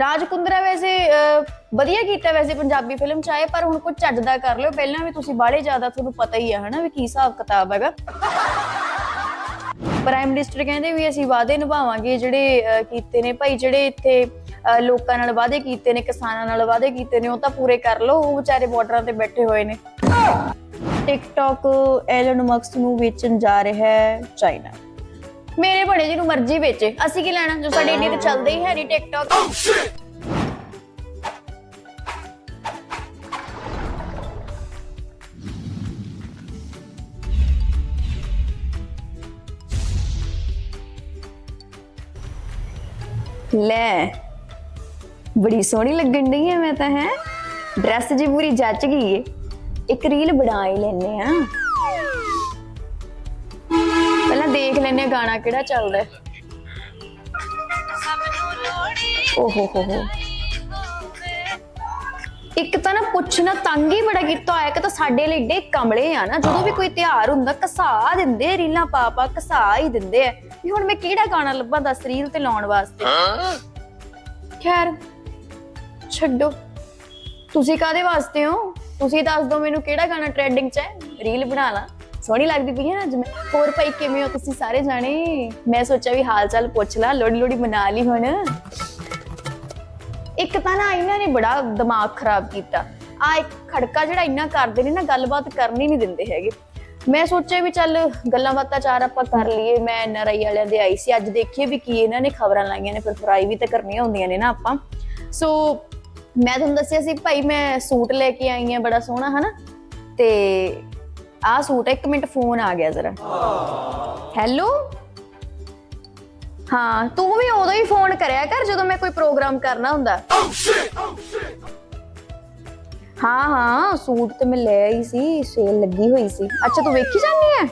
ਰਾਜ ਕੁੰਦਰਾ ਵੈਸੇ ਵਧੀਆ ਕੀਤਾ ਵੈਸੇ ਪੰਜਾਬੀ ਫਿਲਮ ਚ ਆਏ ਪਰ ਹੁਣ ਕੁਝ ਚੱਜ ਕਰ ਲਿਓ। ਪਹਿਲਾਂ ਵੀ ਤੁਸੀਂ ਬਾਹਲੇ ਜ਼ਿਆਦਾ ਤੁਹਾਨੂੰ ਪਤਾ ਹੀ ਆ, ਹਨਾ, ਵੀ ਕੀ ਹਿਸਾਬ ਕਿਤਾਬ ਹੈਗਾ। ਪ੍ਰਾਈਮ ਮਿਨਿਸਟਰ ਕਹਿੰਦੇ ਵੀ ਅਸੀਂ ਵਾਅਦੇ ਨਿਭਾਵਾਂਗੇ ਜਿਹੜੇ ਕੀਤੇ ਨੇ। ਭਾਈ, ਜਿਹੜੇ ਇੱਥੇ ਲੋਕਾਂ ਨਾਲ ਵਾਅਦੇ ਕੀਤੇ ਨੇ, ਕਿਸਾਨਾਂ ਨਾਲ ਵਾਅਦੇ ਕੀਤੇ ਨੇ, ਉਹ ਤਾਂ ਪੂਰੇ ਕਰ ਲਓ। ਉਹ ਵਿਚਾਰੇ ਬਾਰਡਰਾਂ ਤੇ ਬੈਠੇ ਹੋਏ ਨੇ। ਟਿਕਟੌਕ ਐਲਨ ਮਸਕ ਨੂੰ ਵੇਚਣ ਜਾ ਰਿਹਾ ਹੈ ਚਾਈਨਾ ਮੇਰੇ ਬੜੇ ਜਿਹਨੂੰ ਮਰਜ਼ੀ ਵੇਚੇ। ਅਸੀਂ ਕੀ ਲੈਣਾ? ਜੋ ਸਾਡੇ ਇੰਡੀਆ ਤੇ ਚੱਲਦੇ ਹੀ ਹੈ ਨਹੀਂ ਟਿਕਟੌਕ ਲੈ ਬੜੀ ਸੋਹਣੀ ਲੱਗਣ ਡਈ ਹੈ ਮੈਂ ਤਾਂ ਹੈ? ਡਰੈਸ ਜੀ ਪੂਰੀ ਜੱਚ ਗਈ ਏ। ਇੱਕ ਰੀਲ ਬਣਾ ਹੀ ਲੈਨੇ ਆ ਦੇਖ ਲੈਨੇ ਗਾਣਾ ਕਿਹੜਾ ਚੱਲਦਾ ਹੈ। ਓਹੋ ਹੋ ਹੋ। ਇੱਕ ਤਾਂ ਨਾ ਪੁੱਛਣਾ ਤੰਗ ਹੀ ਬੜਾ ਕੀਤਾ ਹੋਇਆ ਕਿ ਤਾਂ ਸਾਡੇ ਲਈ ਏਡੇ ਕਮਲੇ ਆ ਨਾ, ਜਦੋਂ ਵੀ ਕੋਈ ਤਿਉਹਾਰ ਹੁੰਦਾ ਕਸਾ ਦਿੰਦੇ ਰੀਲਾਂ ਪਾ ਪਾ ਕਸਾ ਹੀ ਦਿੰਦੇ ਆ, ਵੀ ਹੁਣ ਮੈਂ ਕਿਹੜਾ ਗਾਣਾ ਲੱਭਾਂ ਦੱਸ, ਰੀਲ ਤੇ ਲਾਉਣ ਵਾਸਤੇ। ਖੈਰ, ਛੱਡੋ। ਤੁਸੀਂ ਕਾਦੇ ਵਾਸਤੇ ਹੋ? ਤੁਸੀਂ ਦੱਸ ਦਿਓ ਮੈਨੂੰ ਕਿਹੜਾ ਗਾਣਾ ਟ੍ਰੈਂਡਿੰਗ 'ਚ ਹੈ? ਰੀਲ ਬਣਾ ਲਾਂ। ਸੋਹਣੀ ਲੱਗਦੀ ਪਈ ਹੈ ਨਾ ਅੱਜ ਮੈਂ। ਹੋਰ ਭਾਈ ਕਿਵੇਂ ਹੋ ਤੁਸੀਂ ਸਾਰੇ ਜਾਣੇ? ਮੈਂ ਸੋਚਿਆ ਵੀ ਹਾਲ ਚਾਲ ਪੁੱਛ ਲਾਂ ਲੋੜੀ ਲੋੜੀ ਮਨਾ ਲਈ ਹੁਣ। ਇੱਕ ਤਾਂ ਨਾ ਇਹਨਾਂ ਨੇ ਬੜਾ ਦਿਮਾਗ ਖਰਾਬ ਕੀਤਾ। ਆ ਇੱਕ ਖੜਕਾ ਜਿਹੜਾ ਇੰਨਾ ਕਰਦੇ ਨੇ ਨਾ, ਗੱਲਬਾਤ ਕਰਨੀ ਨਹੀਂ ਦਿੰਦੇ ਹੈਗੇ। ਮੈਂ ਸੋਚਿਆ ਵੀ ਚੱਲ ਗੱਲਾਂ ਬਾਤਾਂ ਚਾਰ ਆਪਾਂ ਕਰ ਲਈਏ। ਮੈਂ ਐਨਆਰਆਈ ਵਾਲਿਆਂ ਦੇ ਆਈ ਸੀ। ਅੱਜ ਦੇਖੀਏ ਵੀ ਕੀ ਇਹਨਾਂ ਨੇ ਖਬਰਾਂ ਲਾਈਆਂ ਨੇ, ਫਿਰ ਫਰਾਈ ਵੀ ਤਾਂ ਕਰਨੀਆਂ ਹੁੰਦੀਆਂ ਨੇ ਨਾ ਆਪਾਂ। ਸੋ ਮੈਂ ਤੁਹਾਨੂੰ ਦੱਸਿਆ ਸੀ, ਭਾਈ ਮੈਂ ਸੂਟ ਲੈ ਕੇ ਆਈ ਆ ਬੜਾ ਸੋਹਣਾ, ਹਨਾ? ਤੇ ਆਹ ਸੂਟ ਇੱਕ ਮਿੰਟ ਫੋਨ ਆ ਗਿਆ ਜ਼ਰਾ। ਹੈਲੋ ਹਾਂ, ਤੂੰ ਵੀ ਉਦੋਂ ਹੀ ਫੋਨ ਕਰਿਆ ਕਰ ਜਦੋਂ ਮੈਂ ਕੋਈ ਪ੍ਰੋਗਰਾਮ ਕਰਨਾ ਹੁੰਦਾ। ਹਾਂ ਹਾਂ, ਸੂਟ ਤੇ ਮੈਂ ਲੈ ਆਈ ਸੀ ਸੇਲ ਲੱਗੀ ਹੋਈ ਸੀ। ਅੱਛਾ, ਤੂੰ ਵੇਖੀ ਜਾਂਦੀ ਹੈ?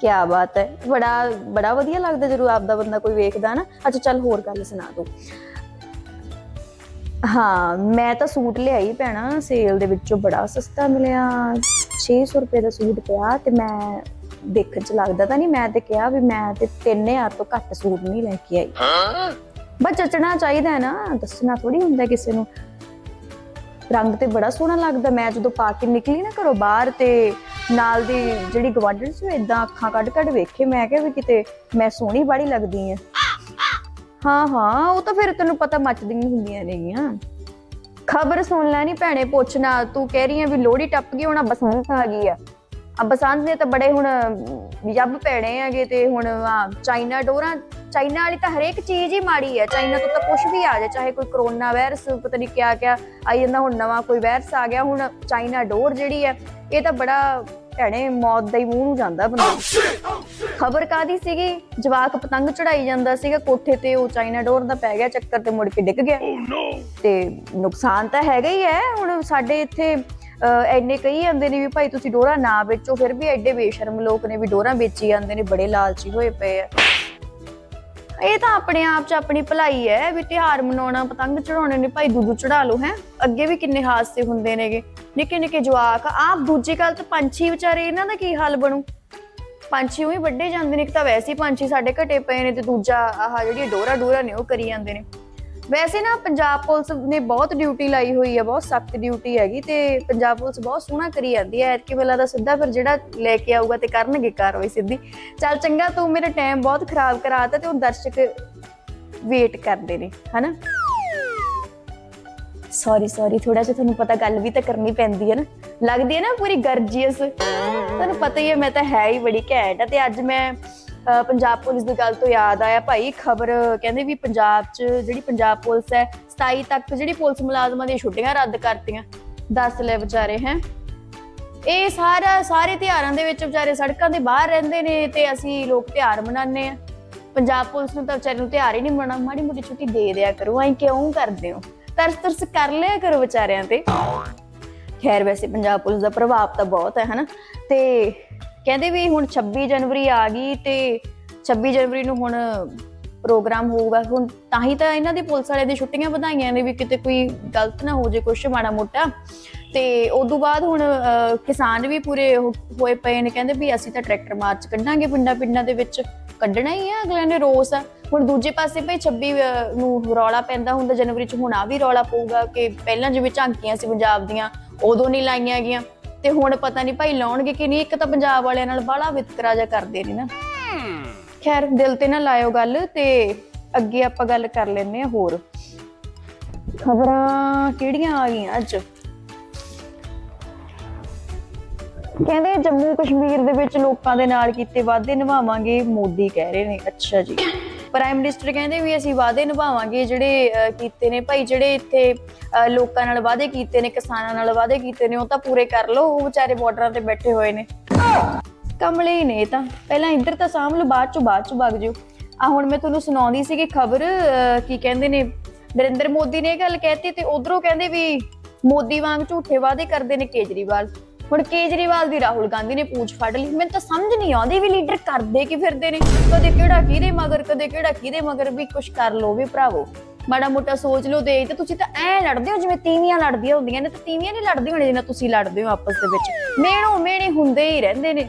ਕੀ ਬਾਤ ਹੈ, ਬੜਾ ਬੜਾ ਵਧੀਆ ਲੱਗਦਾ ਜਦੋਂ ਆਪਦਾ ਬੰਦਾ ਕੋਈ ਵੇਖਦਾ ਨਾ। ਅੱਛਾ, ਚੱਲ ਹੋਰ ਗੱਲ ਸੁਣਾ ਤੂੰ। ਹਾਂ ਮੈਂ ਤਾਂ ਸੂਟ ਲਿਆਈ ਪੈਣਾ ਸੇਲ ਦੇ ਵਿੱਚੋਂ ਬੜਾ ਸਸਤਾ ਮਿਲਿਆ। 600 ਰੁਪਏ ਦਾ ਸੂਟ ਪਿਆ ਤੇ ਮੈਂ ਦੇਖਣ ਚ ਲੱਗਦਾ ਤਾਂ ਨਹੀਂ ਮੈਂ ਤੇ ਕਿਹਾ ਵੀ ਮੈਂ ਤੇ 3000 ਤੋਂ ਘੱਟ ਸੂਟ ਨਹੀਂ ਲੈ ਕੇ ਆਈ। ਬਸ ਜਚਣਾ ਚਾਹੀਦਾ ਹੈ ਨਾ ਦੱਸਣਾ ਥੋੜੀ ਹੁੰਦਾ ਕਿਸੇ ਨੂੰ। ਰੰਗ ਤੇ ਬੜਾ ਸੋਹਣਾ ਲੱਗਦਾ ਮੈਂ ਜਦੋਂ ਪਾ ਕੇ ਨਿਕਲੀ ਨਾ ਘਰੋਂ ਬਾਹਰ ਤੇ ਨਾਲ ਦੀ ਜਿਹੜੀ ਗਵਾਂਢਣ ਸੀ ਉਹ ਇਦਾਂ ਅੱਖਾਂ ਕੱਢ ਕੱਢ ਵੇਖੇ ਮੈਂ ਕਿਹਾ ਵੀ ਕਿਤੇ ਮੈਂ ਸੋਹਣੀ ਬਾੜੀ ਲੱਗਦੀ ਆ ਹਾਂ ਹਾਂ, ਉਹ ਤਾਂ ਫਿਰ ਤੈਨੂੰ ਪਤਾ ਮੱਚਦੀਆਂ ਹੁੰਦੀਆਂ ਨੇਗੀਆਂ। ਖਬਰ ਸੁਣ ਲੈ ਨੀ ਭੈਣੇ ਪੁੱਛਣਾ ਤੂੰ ਕਹਿ ਰਹੀ ਆ ਵੀ ਲੋਹੜੀ ਟੱਪ ਗਈ, ਹੁਣ ਆ ਬਸੰਤ ਆ ਗਈ ਆ। ਆ ਬਸੰਤ ਦੇ ਤਾਂ ਬੜੇ ਹੁਣ ਜੱਬ ਪੈਣੇ ਹੈਗੇ ਤੇ ਹੁਣ ਆ ਚਾਈਨਾ ਡੋਰਾਂ, ਚਾਈਨਾ ਵਾਲੀ ਤਾਂ ਹਰੇਕ ਚੀਜ਼ ਹੀ ਮਾੜੀ ਹੈ ਚਾਈਨਾ ਤੋਂ ਤਾਂ ਕੁਝ ਵੀ ਆ ਜਾਏ, ਚਾਹੇ ਕੋਈ ਕਰੋਨਾ ਵਾਇਰਸ, ਪਤਾ ਨਹੀਂ ਕਿਆ ਕਿਆ ਆਈ ਜਾਂਦਾ ਹੁਣ ਨਵਾਂ ਕੋਈ ਵਾਇਰਸ ਆ ਗਿਆ, ਹੁਣ ਚਾਈਨਾ ਡੋਰ ਜਿਹੜੀ ਹੈ ਇਹ ਤਾਂ ਬੜਾ ਭੈਣੇ ਮੌਤ ਦਾ ਹੀ ਮੂੰਹ ਨੂੰ ਜਾਂਦਾ ਬੰਦਾ। ਖਬਰ ਕਾਦੀ ਸੀਗੀ? ਜਵਾਕ ਪਤੰਗ ਚੜਾਈ ਜਾਂਦਾ ਸੀਗਾ ਕੋਠੇ ਤੇ ਉਹ ਚਾਈਨਾ ਡੋਰ ਦਾ ਪੈ ਗਿਆ ਚੱਕਰ ਤੇ ਮੁੜ ਕੇ ਡਿੱਗ ਗਿਆ। ਤੇ ਨੁਕਸਾਨ ਤਾਂ ਹੈਗਾ ਹੀ ਹੈ ਹੁਣ ਸਾਡੇ ਇੱਥੇ ਐਨੇ ਕਈ ਜਾਂਦੇ ਨੇ ਵੀ ਭਾਈ ਤੁਸੀਂ ਡੋਰਾ ਨਾ ਵੇਚੋ ਫਿਰ ਵੀ ਐਡੇ ਬੇਸ਼ਰਮ ਲੋਕ ਨੇ ਵੀ ਡੋਰਾ ਵੇਚੀ ਜਾਂਦੇ ਨੇ ਬੜੇ ਲਾਲਚੀ ਹੋਏ ਪਏ ਆ। ਇਹ ਤਾਂ ਆਪਣੇ ਆਪ 'ਚ ਆਪਣੀ ਭਲਾਈ ਹੈ ਵੀ ਤਿਉਹਾਰ ਮਨਾਉਣਾ ਪਤੰਗ ਚੜਾਉਣੇ ਨੇ ਭਾਈ ਦੂਜੂ ਚੜਾ ਲਓ ਹੈ। ਅੱਗੇ ਵੀ ਕਿੰਨੇ ਹਾਦਸੇ ਹੁੰਦੇ ਨੇਗੇ। ਨਿੱਕੇ ਨਿੱਕੇ ਜਵਾਕ, ਆਪ ਦੂਜੀ ਗੱਲ ਤੇ ਪੰਛੀ ਵਿਚਾਰੇ, ਇਹਨਾਂ ਦਾ ਕੀ ਹਾਲ ਬਣੂ? ਪੰਛੀ ਉਹੀ ਵੱਡੇ ਜਾਂਦੇ ਨੇ, ਇੱਕ ਤਾਂ ਵੈਸੇ ਹੀ ਪੰਛੀ ਸਾਡੇ ਘਟੇ ਪਏ ਨੇ ਤੇ ਦੂਜਾ ਆਹ ਜਿਹੜੀ ਡੋਰਾ ਡੋਰਾ ਨੇ, ਉਹ ਕਰੀ ਜਾਂਦੇ ਨੇ। ਵੈਸੇ ਨਾ ਪੰਜਾਬ ਪੁਲਿਸ ਨੇ ਬਹੁਤ ਡਿਊਟੀ ਲਾਈ ਹੋਈ ਹੈ ਬਹੁਤ ਸਖਤ ਡਿਊਟੀ ਹੈਗੀ ਤੇ ਪੰਜਾਬ ਪੁਲਿਸ ਬਹੁਤ ਸੋਹਣਾ ਕਰੀ ਜਾਂਦੀ ਹੈ ਕਿ ਵੇਲਾ ਦਾ ਸਿੱਧਾ ਫਿਰ ਜਿਹੜਾ ਲੈ ਕੇ ਆਊਗਾ ਤੇ ਕਰਨਗੇ ਕਾਰਵਾਈ ਸਿੱਧੀ। ਚੱਲ ਚੰਗਾ, ਤੂੰ ਮੇਰਾ ਟਾਈਮ ਬਹੁਤ ਖਰਾਬ ਕਰਾਤਾ ਤੇ ਉਹ ਦਰਸ਼ਕ ਵੇਟ ਕਰਦੇ ਨੇ, ਹਨਾ? ਸੌਰੀ ਸੌਰੀ ਥੋੜਾ ਜਿਹਾ ਤੁਹਾਨੂੰ ਪਤਾ ਗੱਲ ਵੀ ਤਾਂ ਕਰਨੀ ਪੈਂਦੀ ਹੈ ਨਾ। ਲੱਗਦੀ ਹੈ ਨਾ ਪੂਰੀ ਗਰਜੀਅਸ। ਤੁਹਾਨੂੰ ਪਤਾ ਹੀ ਹੈ, ਮੈਂ ਤਾਂ ਹੈ ਹੀ ਬੜੀ ਘੈਂਟ ਆ ਤੇ ਅੱਜ ਮੈਂ ਪੰਜਾਬ ਪੁਲਿਸ ਦੀ ਗੱਲ ਤੋਂ ਯਾਦ ਆਇਆ ਭਾਈ, ਖਬਰ ਕਹਿੰਦੇ ਵੀ ਪੰਜਾਬ 'ਚ ਜਿਹੜੀ ਪੰਜਾਬ ਪੁਲਿਸ ਹੈ 27 ਤੱਕ ਜਿਹੜੀ ਪੁਲਿਸ ਮੁਲਾਜ਼ਮਾਂ ਦੀਆਂ ਛੁੱਟੀਆਂ ਰੱਦ ਕਰਤੀਆਂ। ਦੱਸ ਲੈ ਵਿਚਾਰੇ, ਹੈ। ਇਹ ਸਾਰਾ, ਸਾਰੇ ਤਿਉਹਾਰਾਂ ਦੇ ਵਿੱਚ ਵਿਚਾਰੇ ਸੜਕਾਂ ਦੇ ਬਾਹਰ ਰਹਿੰਦੇ ਨੇ ਤੇ ਅਸੀਂ ਲੋਕ ਤਿਉਹਾਰ ਮਨਾਉਂਦੇ ਆ ਪੰਜਾਬ ਪੁਲਿਸ ਨੂੰ ਤਾਂ ਵਿਚਾਰੇ ਨੂੰ ਤਿਉਹਾਰ ਹੀ ਨਹੀਂ ਮਨਾਉਣਾ, ਮਾੜੀ ਮੋਟੀ ਛੁੱਟੀ ਦੇ ਦਿਆ ਕਰੋ, ਐਂ ਕਿਉਂ ਕਰਦੇ ਹੋ? ਤਰਸ ਤਰਸ ਕਰ ਲਿਆ ਕਰੋ ਵਿਚਾਰਿਆਂ ਤੇ। ਖੈਰ, ਵੈਸੇ ਪੰਜਾਬ ਪੁਲਿਸ ਦਾ ਪ੍ਰਭਾਵ ਤਾਂ ਬਹੁਤ ਹੈ, ਹਨਾ? ਤੇ ਕਹਿੰਦੇ ਵੀ ਹੁਣ 26 ਜਨਵਰੀ ਆ ਗਈ ਤੇ 26 ਜਨਵਰੀ ਨੂੰ ਹੁਣ ਪ੍ਰੋਗਰਾਮ ਹੋਊਗਾ। ਹੁਣ ਤਾਂ ਹੀ ਤਾਂ ਇਹਨਾਂ ਦੇ ਪੁਲਿਸ ਵਾਲਿਆਂ ਦੀ ਛੁੱਟੀਆਂ ਵਧਾਈਆਂ ਨੇ ਵੀ ਕਿਤੇ ਕੋਈ ਗਲਤ ਨਾ ਹੋ ਜੇ ਕੁਛ ਮਾੜਾ ਮੋਟਾ। ਤੇ ਉਦੋਂ ਬਾਅਦ ਹੁਣ ਕਿਸਾਨ ਵੀ ਪੂਰੇ ਹੋਏ ਪਏ ਨੇ। ਕਹਿੰਦੇ ਵੀ ਅਸੀਂ ਤਾਂ ਟਰੈਕਟਰ ਮਾਰਚ ਕੱਢਾਂਗੇ ਪਿੰਡਾਂ ਪਿੰਡਾਂ ਦੇ ਵਿੱਚ। ਕੱਢਣਾ ਹੀ ਆ, ਅਗਲਿਆਂ ਨੇ ਰੋਸ ਆ। ਹੁਣ ਦੂਜੇ ਪਾਸੇ ਭਾਈ 26 ਨੂੰ ਰੌਲਾ ਪੈਂਦਾ ਹੁੰਦਾ, ਜਨਵਰੀ ਚ ਹੁਣ ਆ ਵੀ ਰੌਲਾ ਪਊਗਾ ਕਿ ਪਹਿਲਾਂ ਜਿਵੇਂ ਝਾਂਕੀਆਂ ਸੀ ਪੰਜਾਬ ਦੀਆਂ, ਉਦੋਂ ਨਹੀਂ ਲਾਈਆਂ ਗਈਆਂ। ਤੇ ਹੁਣ ਪਤਾ ਨਹੀਂ ਭਾਈ ਲਾਉਣਗੇ ਕਿ ਨਹੀਂ, ਇੱਕ ਤਾਂ ਪੰਜਾਬ ਵਾਲਿਆਂ ਨਾਲ ਬਾਹਲਾ ਵਿਤਕਰਾ ਜਿਹਾ ਕਰਦੇ ਨੇ ਨਾ। ਖੈਰ, ਦਿਲ ਤੇ ਨਾ ਲਾਇਓ ਗੱਲ ਤੇ ਅੱਗੇ ਆਪਾਂ ਗੱਲ ਕਰ ਲੈਨੇ ਆ ਹੋਰ। ਖਬਰਾਂ ਕਿਹੜੀਆਂ ਆ ਗਈਆਂ ਅੱਜ? ਕਹਿੰਦੇ ਜੰਮੂ ਕਸ਼ਮੀਰ ਦੇ ਵਿੱਚ ਲੋਕਾਂ ਦੇ ਨਾਲ ਕੀਤੇ ਵਾਅਦੇ ਨਿਭਾਵਾਂਗੇ, ਮੋਦੀ ਕਹਿ ਰਹੇ ਨੇ। ਅੱਛਾ ਜੀ। ਪ੍ਰਾਈਮ ਮਿਨਿਸਟਰ ਕਹਿੰਦੇ ਵੀ ਅਸੀਂ ਵਾਅਦੇ ਨਿਭਾਵਾਂਗੇ, ਜਿਹੜੇ ਕੀਤੇ ਨੇ ਭਾਈ, ਜਿਹੜੇ ਇੱਥੇ ਲੋਕਾਂ ਨਾਲ ਵਾਅਦੇ ਕੀਤੇ ਨੇ, ਕਿਸਾਨਾਂ ਨਾਲ ਵਾਅਦੇ ਕੀਤੇ ਨੇ, ਉਹ ਤਾਂ ਪੂਰੇ ਕਰ ਲਓ, ਉਹ ਵਿਚਾਰੇ ਬਾਰਡਰਾਂ ਤੇ ਬੈਠੇ ਹੋਏ ਨੇ। ਕਮਲੇ ਹੀ ਨੇ ਇਹ ਤਾਂ। ਪਹਿਲਾਂ ਇੱਧਰ ਤਾਂ ਸਾਂਭ ਲਓ, ਬਾਅਦ ਚ ਬਾਅਦ ਚ ਵਗ ਜਿਓ। ਆ ਹੁਣ ਮੈਂ ਤੁਹਾਨੂੰ ਸੁਣਾਉਂਦੀ ਸੀ ਕਿ ਖਬਰ ਕੀ ਕਹਿੰਦੇ ਨੇ, ਨਰਿੰਦਰ ਮੋਦੀ ਨੇ ਇਹ ਗੱਲ ਕਹਿਤੀ ਤੇ ਉਧਰੋਂ ਕਹਿੰਦੇ ਵੀ ਮੋਦੀ ਵਾਂਗ ਝੂਠੇ ਵਾਅਦੇ ਕਰਦੇ ਨੇ ਕੇਜਰੀਵਾਲ। ਹੁਣ ਕੇਜਰੀਵਾਲ ਦੀ ਰਾਹੁਲ ਗਾਂਧੀ ਨੇ ਪੂਛ ਫੜ ਲਈ। ਮੈਨੂੰ ਤਾਂ ਸਮਝ ਨਹੀਂ ਆਉਂਦੀ ਵੀ ਲੀਡਰ ਕਰਦੇ ਕੀ ਫਿਰਦੇ ਨੇ। ਕਦੇ ਕਿਹੜਾ ਕਿਹਦੇ ਮਗਰ, ਕਦੇ ਕਿਹੜਾ ਕਿਹਦੇ ਮਗਰ ਵੀ ਕੁਝ ਕਰ ਲੋ ਵੀ ਭਰਾਵੋ। ਮਾੜਾ ਮੋਟਾ ਸੋਚ ਲਓ ਦੇ ਤੇ ਤੁਸੀਂ ਤਾਂ ਐ ਲੜਦੇ ਹੋ ਜਿਵੇਂ ਤੀਵੀਆਂ ਲੜਦੀਆਂ ਹੁੰਦੀਆਂ ਨੇ। ਤੇ ਤੀਵੀਆਂ ਨਹੀਂ ਲੜਦੀਆਂ ਹੋਣੀਆਂ ਜਿੰਨਾ ਤੁਸੀਂ ਲੜਦੇ ਹੋ ਆਪਸ ਦੇ ਵਿੱਚ। ਮੇਣੋ ਮੇਣੇ ਹੁੰਦੇ ਹੀ ਰਹਿੰਦੇ ਨੇ।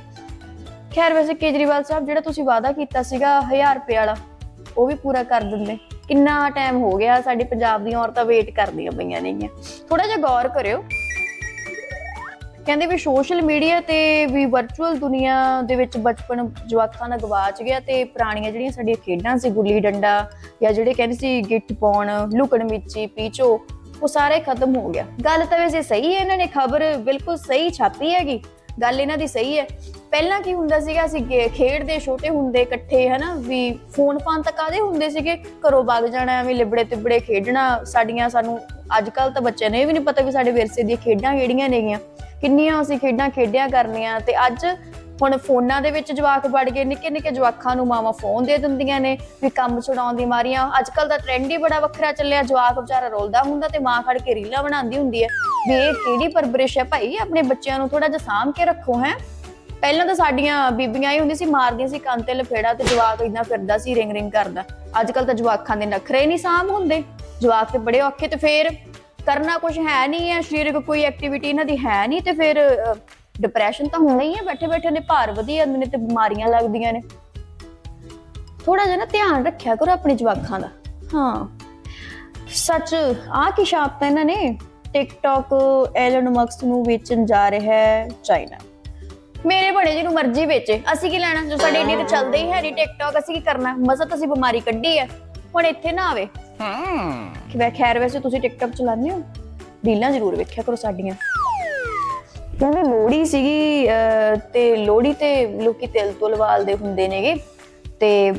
ਖੈਰ ਵੈਸੇ ਕੇਜਰੀਵਾਲ ਸਾਹਿਬ, ਜਿਹੜਾ ਤੁਸੀਂ ਵਾਅਦਾ ਕੀਤਾ ਸੀਗਾ 1000 ਰੁਪਏ ਵਾਲਾ, ਉਹ ਵੀ ਪੂਰਾ ਕਰ ਦਿੰਦੇ। ਕਿੰਨਾ ਟਾਈਮ ਹੋ ਗਿਆ ਸਾਡੀ ਪੰਜਾਬ ਦੀਆਂ ਔਰਤਾਂ ਵੇਟ ਕਰਦੀਆਂ ਪਈਆਂ ਨੇਗੀਆਂ। ਥੋੜਾ ਜਿਹਾ ਗੌਰ ਕਰਿਓ। ਕਹਿੰਦੇ ਵੀ ਸੋਸ਼ਲ ਮੀਡੀਆ ਤੇ ਵੀ ਵਰਚੁਅਲ ਦੁਨੀਆ ਦੇ ਵਿੱਚ ਬਚਪਨ ਜਵਾਕਾਂ ਦਾ ਗਵਾਚ ਗਿਆ ਤੇ ਪੁਰਾਣੀਆਂ ਜਿਹੜੀਆਂ ਸਾਡੀਆਂ ਖੇਡਾਂ ਸੀ, ਗੁੱਲੀ ਡੰਡਾ ਜਾਂ ਜਿਹੜੇ ਕਹਿੰਦੇ ਸੀ ਗਿੱਟ ਪਾਉਣ, ਲੁਕਣ ਮਿੱਚੀ, ਪੀਚੋ, ਉਹ ਸਾਰੇ ਖਤਮ ਹੋ ਗਿਆ। ਗੱਲ ਤਾਂ ਵੈਸੇ ਸਹੀ ਹੈ, ਇਹਨਾਂ ਨੇ ਖਬਰ ਬਿਲਕੁਲ ਸਹੀ ਛਾਪੀ ਹੈਗੀ। ਗੱਲ ਇਹਨਾਂ ਦੀ ਸਹੀ ਹੈ। ਪਹਿਲਾਂ ਕੀ ਹੁੰਦਾ ਸੀਗਾ, ਅਸੀਂ ਗੇ- ਖੇਡਦੇ, ਛੋਟੇ ਹੁੰਦੇ, ਇਕੱਠੇ, ਹਨਾ, ਵੀ ਫੋਨ ਫਾਨ ਤਾਂ ਕਾਦੇ ਹੁੰਦੇ ਸੀਗੇ? ਘਰੋਂ ਵਗ ਜਾਣਾ, ਐਵੇਂ ਲਿਬੜੇ ਤਿਬੜੇ ਖੇਡਣਾ, ਸਾਡੀਆਂ ਸਾਨੂੰ ਅੱਜ ਕੱਲ ਤਾਂ ਬੱਚਿਆਂ ਨੂੰ ਇਹ ਵੀ ਨਹੀਂ ਪਤਾ ਵੀ ਸਾਡੇ ਵਿਰਸੇ ਦੀਆਂ ਖੇਡਾਂ ਕਿਹੜੀਆਂ ਨੇਗੀਆਂ। ਕਿੰਨੀਆਂ ਅਸੀਂ ਖੇਡਾਂ ਖੇਡਿਆ ਕਰਨੀਆਂ ਤੇ ਅੱਜ ਹੁਣ ਫੋਨਾਂ ਦੇ ਵਿੱਚ ਜਵਾਕ ਵੜ ਗਏ, ਨਿੱਕੇ ਨਿੱਕੇ ਜਵਾਕਾਂ ਨੂੰ ਮਾਵਾਂ ਫੋਨ ਦੇ ਦਿੰਦੀਆਂ ਨੇ ਵੀ ਕੰਮ ਛੁਡਾਉਣ ਦੀ ਮਾਰੀਆਂ। ਅੱਜ ਕੱਲ ਦਾ ਟ੍ਰੈਂਡ ਹੀ ਬੜਾ ਵੱਖਰਾ ਚੱਲਿਆ, ਜਵਾਕ ਵਿਚਾਰਾ ਰੋਲਦਾ ਹੁੰਦਾ ਤੇ ਮਾਂ ਖੜ ਕੇ ਰੀਲਾਂ ਬਣਾਉਂਦੀ ਹੁੰਦੀ ਹੈ। ਵੀ ਇਹ ਕਿਹੜੀ ਪਰਵਰਿਸ਼ ਹੈ ਭਾਈ? ਆਪਣੇ ਬੱਚਿਆਂ ਨੂੰ ਥੋੜਾ ਜਿਹਾ ਸਾਂਭ ਕੇ ਰੱਖੋ, ਹੈ। ਪਹਿਲਾਂ ਤਾਂ ਸਾਡੀਆਂ ਬੀਬੀਆਂ ਹੀ ਹੁੰਦੀ ਸੀ, ਮਾਰਦੀਆਂ ਸੀ ਕੰਨ ਤੇ ਲਫੇੜਾ ਤੇ ਜਵਾਕ ਇਦਾਂ ਫਿਰਦਾ ਸੀ ਰਿੰਗ ਰਿੰਗ ਕਰਦਾ। ਅੱਜ ਕੱਲ ਤਾਂ ਜਵਾਕਾਂ ਦੇ ਨਖਰੇ ਨਹੀਂ ਸਾਂਭ ਹੁੰਦੇ। ਜਵਾਕ ਤੇ ਬੜੇ ਔਖੇ ਤੇ ਫੇਰ ਕਰਨਾ ਕੁਝ ਹੈ ਨਹੀਂ ਹੈ, ਸਰੀਰਕ ਕੋਈ ਐਕਟੀਵਿਟੀ ਇਹਨਾਂ ਦੀ ਹੈ ਨਹੀਂ ਤੇ ਫਿਰ ਡਿਪਰੈਸ਼ਨ ਤਾਂ ਹੋਣਾ ਹੀ ਹੈ ਬੈਠੇ ਬੈਠੇ ਨੇ ਭਾਰ ਵਧੀ ਜਾਂਦੇ ਨੇ ਤੇ ਬਿਮਾਰੀਆਂ ਲੱਗਦੀਆਂ ਨੇ। ਥੋੜਾ ਜਿਹਾ ਨਾ ਧਿਆਨ ਰੱਖਿਆ ਕਰੋ ਆਪਣੇ ਜਵਾਕਾਂ ਦਾ। ਹਾਂ। ਸੱਚ ਆ ਕੀ ਛਾਪਤਾ ਇਹਨਾਂ ਨੇ? ਟਿਕਟੌਕ ਐਲਨ ਮਸਕ ਨੂੰ ਵੇਚਣ ਜਾ ਰਿਹਾ ਹੈ ਚਾਈਨਾ ਮੇਰੇ ਬੜੇ ਜਿਹਨੂੰ ਮਰਜ਼ੀ ਵੇਚੇ। ਅਸੀਂ ਕੀ ਲੈਣਾ? ਜੋ ਸਾਡੇ ਇੰਡੀਆ ਤੇ ਚੱਲਦੇ ਹੀ ਹੈ ਨਹੀਂ ਟਿਕਟੌਕ ਅਸੀਂ ਕੀ ਕਰਨਾ? ਮਜ਼ਾ ਤਾਂ ਅਸੀਂ ਬਿਮਾਰੀ ਕੱਢੀ ਹੈ। ਹੁਣ ਇੱਥੇ ਨਾ ਆਵੇ। ਕਿ ਵੈ ਖੈਰ ਵੈਸੇ ਤੁਸੀਂ ਟਿਕਟੌਕ ਚਲਾਉਂਦੇ ਹੋ? ਰੀਲਾਂ ਜ਼ਰੂਰ ਵੇਖਿਆ ਕਰੋ ਸਾਡੀਆਂ। ਕਹਿੰਦੇ ਲੋਹੜੀ ਸੀਗੀ ਅਹ, ਤੇ ਲੋਹੜੀ ਤੇ ਲੋਕੀ ਤਿਲ ਤੁਲ ਵਾਲਦੇ ਹੁੰਦੇ ਨੇਗੇ ਤੇ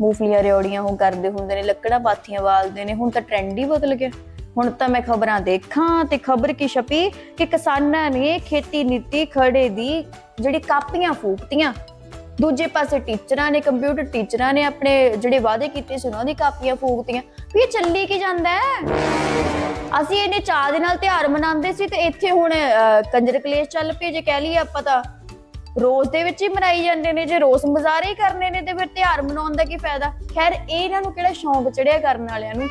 ਮੂੰਗਫਲੀਆਂ ਰਿਓੜੀਆਂ ਉਹ ਕਰਦੇ ਹੁੰਦੇ ਨੇ ਲੱਕੜਾਂ ਪਾਥੀਆਂ ਵਾਲਦੇ ਨੇ। ਹੁਣ ਤਾਂ ਟ੍ਰੈਂਡ ਹੀ ਬਦਲ ਗਿਆ। ਹੁਣ ਤਾਂ ਮੈਂ ਖਬਰਾਂ ਦੇਖਾਂ ਤੇ ਖਬਰ ਕੀ ਛਪੀ? ਕਿ ਕਿਸਾਨਾਂ ਨੇ ਖੇਤੀ ਨੀਤੀ ਖੜੇ ਦੀ ਜਿਹੜੀ ਕਾਪੀਆਂ ਫੂਕਤੀਆਂ ਦੂਜੇ ਪਾਸੇ ਟੀਚਰਾਂ ਨੇ ਕੰਪਿਊਟਰ ਟੀਚਰਾਂ ਨੇ ਆਪਣੇ ਜਿਹੜੇ ਵਾਅਦੇ ਕੀਤੇ ਸੀ, ਉਹਨਾਂ ਦੀ ਕਾਪੀਆਂ ਫੂਕਤੀਆਂ। ਵੀ ਇਹ ਚੱਲੀ ਕੀ ਜਾਂਦਾ ਹੈ? ਅਸੀਂ ਇਹਨੇ ਚਾਹ ਦੇ ਨਾਲ ਤਿਉਹਾਰ ਮਨਾਉਂਦੇ ਸੀ ਤੇ ਇੱਥੇ ਹੁਣ ਕੰਜਰ ਕਲੇਸ਼ ਚੱਲ ਪਏ ਜੇ ਕਹਿ ਲਈਏ ਆਪਾਂ ਤਾਂ। ਰੋਜ਼ ਦੇ ਵਿੱਚ ਹੀ ਮਨਾਈ ਜਾਂਦੇ ਨੇ, ਜੇ ਰੋਜ਼ ਮਜ਼ਾਰੇ ਹੀ ਕਰਨੇ ਨੇ ਤੇ ਫਿਰ ਤਿਉਹਾਰ ਮਨਾਉਣ ਦਾ ਕੀ ਫਾਇਦਾ? ਖੈਰ, ਇਹ ਇਹਨਾਂ ਨੂੰ ਕਿਹੜਾ ਸ਼ੌਂਕ ਚੜਿਆ ਕਰਨ ਵਾਲਿਆਂ ਨੂੰ?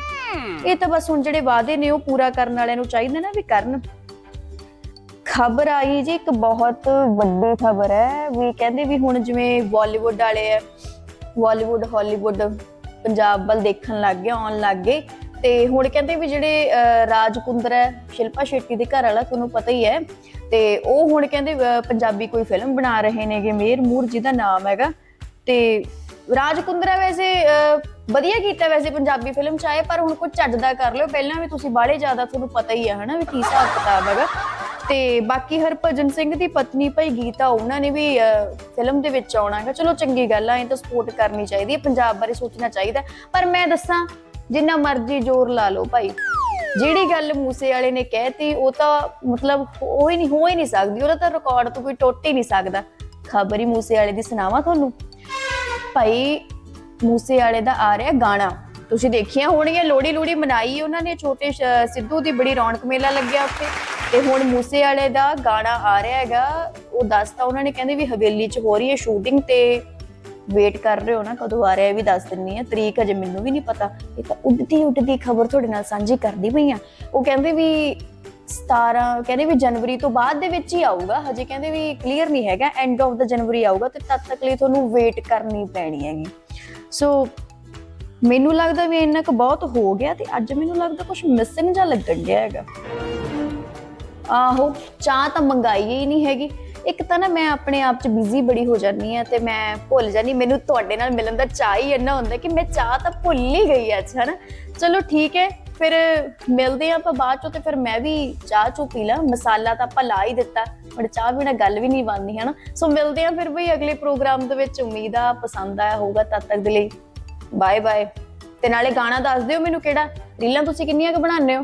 ਇਹ ਤਾਂ ਬਸ ਹੁਣ ਜਿਹੜੇ ਵਾਅਦੇ ਨੇ ਉਹ ਪੂਰਾ ਕਰਨ ਵਾਲਿਆਂ ਨੂੰ ਚਾਹੀਦਾ ਨਾ ਵੀ ਕਰਨ। ਖਬਰ ਆਈ ਜੀ ਇੱਕ ਬਹੁਤ ਵੱਡੀ ਖਬਰ ਹੈ। ਵੀ ਕਹਿੰਦੇ ਵੀ ਹੁਣ ਜਿਵੇਂ ਬਾਲੀਵੁੱਡ ਵਾਲੇ ਆ ਬਾਲੀਵੁੱਡ ਹਾਲੀਵੁੱਡ ਪੰਜਾਬ ਵੱਲ ਦੇਖਣ ਲੱਗ ਗਏ ਆਉਣ ਲੱਗ ਗਏ। ਤੇ ਹੁਣ ਕਹਿੰਦੇ ਵੀ ਜਿਹੜੇ ਅਹ, ਹੈ ਸ਼ਿਲਪਾ ਸ਼ੈਟੀ ਦੇ ਘਰ ਵਾਲਾ ਤੁਹਾਨੂੰ ਪਤਾ ਹੀ ਹੈ। ਤੇ ਉਹ ਹੁਣ ਕਹਿੰਦੇ ਪੰਜਾਬੀ ਕੋਈ ਫਿਲਮ ਬਣਾ ਰਹੇ ਨੇਗੇ ਮੇਰ ਮੂਰ ਜਿਹਦਾ ਨਾਮ ਹੈਗਾ। ਤੇ ਰਾਜ ਕੁੰਦਰਾ ਵੈਸੇ ਅਹ, ਵਧੀਆ ਕੀਤਾ ਵੈਸੇ ਪੰਜਾਬੀ ਫਿਲਮ ਚਾਹੇ ਪਰ ਹੁਣ ਕੁਝ ਚੱਜਦਾ ਕਰ ਲਿਓ। ਪਹਿਲਾਂ ਵੀ ਤੁਸੀਂ ਬਾਹਲੇ ਜ਼ਿਆਦਾ ਤੁਹਾਨੂੰ ਪਤਾ ਹੀ ਹੈ ਹਨਾ ਵੀ ਕੀ ਹਿਸਾਬ ਕਿਤਾਬ ਹੈਗਾ। ਤੇ ਬਾਕੀ ਹਰਭਜਨ ਸਿੰਘ ਦੀ ਪਤਨੀ ਭਾਈ ਗੀਤਾ, ਉਹਨਾਂ ਨੇ ਵੀ ਫਿਲਮ ਦੇ ਵਿੱਚ ਆਉਣਾ ਹੈਗਾ। ਚਲੋ ਚੰਗੀ ਗੱਲ ਆ ਇਹ ਤਾਂ ਸਪੋਰਟ ਕਰਨੀ ਚਾਹੀਦੀ ਹੈ, ਪੰਜਾਬ ਬਾਰੇ ਸੋਚਣਾ ਚਾਹੀਦਾ ਪਰ ਮੈਂ ਦੱਸਾਂ, ਜਿੰਨਾ ਮਰਜ਼ੀ ਜ਼ੋਰ ਲਾ ਲਓ ਭਾਈ। ਜਿਹੜੀ ਗੱਲ ਮੂਸੇ ਵਾਲੇ ਨੇ ਕਹਿਤੀ, ਉਹ ਤਾਂ ਮਤਲਬ ਹੋ ਹੀ ਨਹੀਂ, ਹੋ ਹੀ ਨਹੀਂ ਸਕਦੀ। ਉਹਦਾ ਤਾਂ ਰਿਕਾਰਡ ਤੋਂ ਕੋਈ ਟੁੱਟ ਹੀ ਨਹੀਂ ਸਕਦਾ। ਖਬਰ ਹੀ ਮੂਸੇ ਵਾਲੇ ਦੀ ਸੁਣਾਵਾਂ ਤੁਹਾਨੂੰ। ਭਾਈ, ਮੂਸੇ ਵਾਲੇ ਦਾ ਆ ਰਿਹਾ ਗਾਣਾ। ਤੁਸੀਂ ਦੇਖਿਆ ਹੋਣਗੀਆਂ ਲੋੜੀ ਲੋੜੀ ਮਨਾਈ ਉਹਨਾਂ ਨੇ, ਛੋਟੇ ਸਿੱਧੂ ਦੀ ਬੜੀ ਰੌਣਕ ਮੇਲਾ ਲੱਗਿਆ ਉੱਥੇ। ਤੇ ਹੁਣ ਮੂਸੇ ਵਾਲੇ ਦਾ ਗਾਣਾ ਆ ਰਿਹਾ ਹੈਗਾ। ਉਹ ਦੱਸਤਾ ਉਹਨਾਂ ਨੇ ਕਹਿੰਦੇ ਵੀ ਹਵੇਲੀ 'ਚ ਹੋ ਰਹੀ ਹੈ ਸ਼ੂਟਿੰਗ ਤੇ ਵੇਟ ਕਰ ਰਹੇ ਹੋ ਨਾ, ਕਦੋਂ ਆ ਰਿਹਾ ਇਹ ਵੀ ਦੱਸ ਦਿੰਨੀ ਆ। ਤਰੀਕ ਅਜੇ ਮੈਨੂੰ ਵੀ ਨਹੀਂ ਪਤਾ। ਇਹ ਤਾਂ ਉੱਡਦੀ ਉੱਡਦੀ ਖਬਰ ਤੁਹਾਡੇ ਨਾਲ ਸਾਂਝੀ ਕਰਦੀ ਪਈ ਆ। ਉਹ ਕਹਿੰਦੇ ਵੀ 17 ਕਹਿੰਦੇ ਵੀ ਜਨਵਰੀ ਤੋਂ ਬਾਅਦ ਦੇ ਵਿੱਚ ਹੀ ਆਊਗਾ। ਹਜੇ ਕਹਿੰਦੇ ਵੀ ਕਲੀਅਰ ਨਹੀਂ ਹੈਗਾ। ਐਂਡ ਆਫ ਦਾ ਜਨਵਰੀ ਆਊਗਾ ਤੇ ਤਦ ਤੱਕ ਲਈ ਤੁਹਾਨੂੰ ਵੇਟ ਕਰਨੀ ਪੈਣੀ ਹੈਗੀ। ਸੋ ਮੈਨੂੰ ਲੱਗਦਾ ਵੀ ਇੰਨਾ ਕੁ ਬਹੁਤ ਹੋ ਗਿਆ ਤੇ ਅੱਜ ਮੈਨੂੰ ਲੱਗਦਾ ਕੁਝ ਮਿਸਿੰਗ ਜਿਹਾ ਲੱਗਣ ਗਿਆ ਹੈਗਾ। ਆਹੋ, ਚਾਹ ਤਾਂ ਮੰਗਾਈ ਹੀ ਨਹੀਂ ਹੈਗੀ। ਇੱਕ ਤਾਂ ਨਾ ਮੈਂ ਆਪਣੇ ਆਪ 'ਚ ਬਿਜ਼ੀ ਬੜੀ ਹੋ ਜਾਂਦੀ ਆ ਤੇ ਮੈਂ ਭੁੱਲ ਜਾਂਦੀ ਮੈਨੂੰ ਤੁਹਾਡੇ ਨਾਲ ਮਿਲਣ ਦਾ ਚਾਹ ਹੀ ਇੰਨਾ ਹੁੰਦਾ ਕਿ ਮੈਂ ਚਾਹ ਤਾਂ ਭੁੱਲ ਹੀ ਗਈ ਅੱਜ, ਹਨਾ? ਚਲੋ ਠੀਕ ਹੈ, ਫਿਰ ਮਿਲਦੇ ਆਪਾਂ ਬਾਅਦ ਚੋਂ ਤੇ ਫਿਰ ਮੈਂ ਵੀ ਚਾਹ ਚੂ ਪੀ ਲਾਂ। ਮਸਾਲਾ ਤਾਂ ਆਪਾਂ ਲਾ ਹੀ ਦਿੱਤਾ ਬਟ ਚਾਹ ਬਿਨਾ ਗੱਲ ਵੀ ਨਹੀਂ ਬਣਨੀ ਹਨਾ? ਸੋ ਮਿਲਦੇ ਆ ਫਿਰ ਵੀ ਅਗਲੇ ਪ੍ਰੋਗਰਾਮ ਦੇ ਵਿੱਚ। ਉਮੀਦ ਆ ਪਸੰਦ ਆਇਆ ਹੋਊਗਾ ਤਦ ਤੱਕ ਦੇ ਲਈ। ਬਾਏ ਬਾਏ ਤੇ ਨਾਲੇ ਗਾਣਾ ਦੱਸ ਦਿਓ ਮੈਨੂੰ ਕਿਹੜਾ। ਰੀਲਾਂ ਤੁਸੀਂ ਕਿੰਨੀਆਂ ਕੁ ਬਣਾਉਂਦੇ ਹੋ?